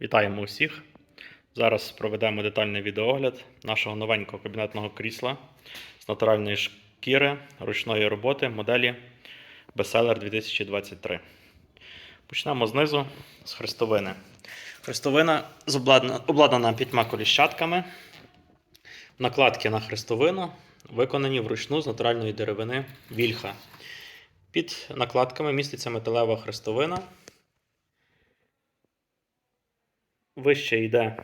Вітаємо усіх! Зараз проведемо детальний відеогляд нашого новенького кабінетного крісла з натуральної шкіри ручної роботи моделі Bestseller 2023. Почнемо знизу з хрестовини. Хрестовина обладнана п'ятьма коліщатками. Накладки на хрестовину виконані вручну з натуральної деревини вільха. Під накладками міститься металева хрестовина. Вище йде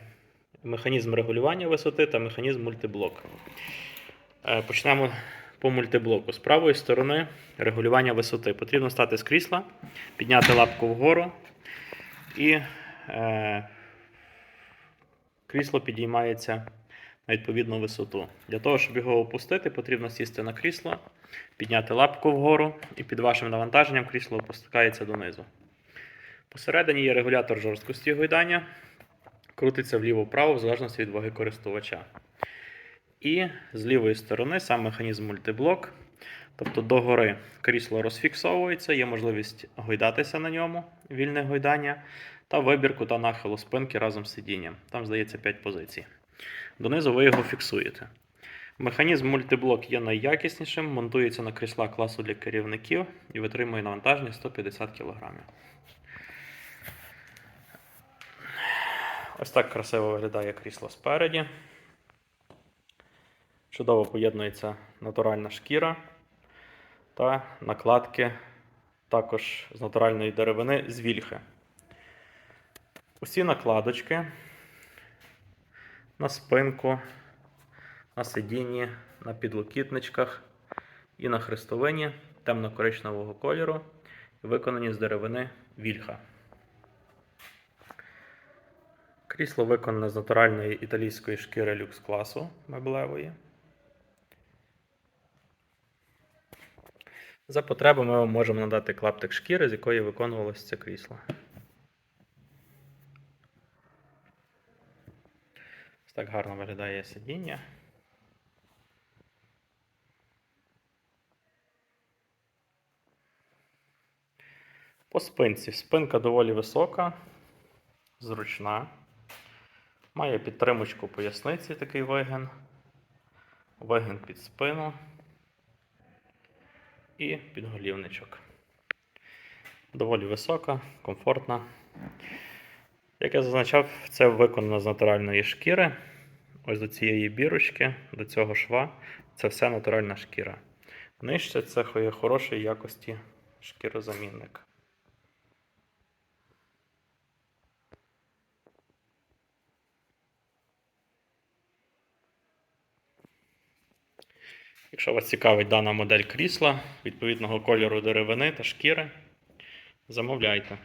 механізм регулювання висоти та механізм мультиблок. Е, Почнемо по мультиблоку. З правої сторони регулювання висоти. Потрібно стати з крісла, підняти лапку вгору і е, крісло підіймається на відповідну висоту. Для того, щоб його опустити, потрібно сісти на крісло, підняти лапку вгору і під вашим навантаженням крісло опускається донизу. Посередині є регулятор жорсткості гойдання, крутиться вліво-вправо в залежності від ваги користувача. І з лівої сторони сам механізм мультиблок. Тобто догори крісло розфіксовується, є можливість гойдатися на ньому, вільне гойдання, та вибір кута нахилу спинки разом з сидінням. Там, здається, 5 позицій.Донизу ви його фіксуєте. Механізм мультиблок є найякіснішим, монтується на крісла класу для керівників і витримує навантаження 150 кг. Ось так красиво виглядає крісло спереді. Чудово поєднується натуральна шкіра та накладки також з натуральної деревини з вільхи. Усі накладочки на спинку, на сидінні, на підлокітничках і на хрестовині темно-коричневого кольору, виконані з деревини вільха. Крісло виконане з натуральної італійської шкіри люкс класу меблевої. За потреби ми вам можемо надати клаптик шкіри, з якої виконувалося це крісло. Ось так гарно виглядає сидіння. По спинці. Спинка доволі висока, зручна. Має підтримочку поясниці такий вигин, вигин під спину і підголівничок. Доволі висока, комфортна. Як я зазначав, це виконано з натуральної шкіри. Ось до цієї бірочки, до цього шва. Це все натуральна шкіра. Нижче це хорошої якості шкірозамінник. Якщо вас цікавить дана модель крісла відповідного кольору деревини та шкіри, замовляйте.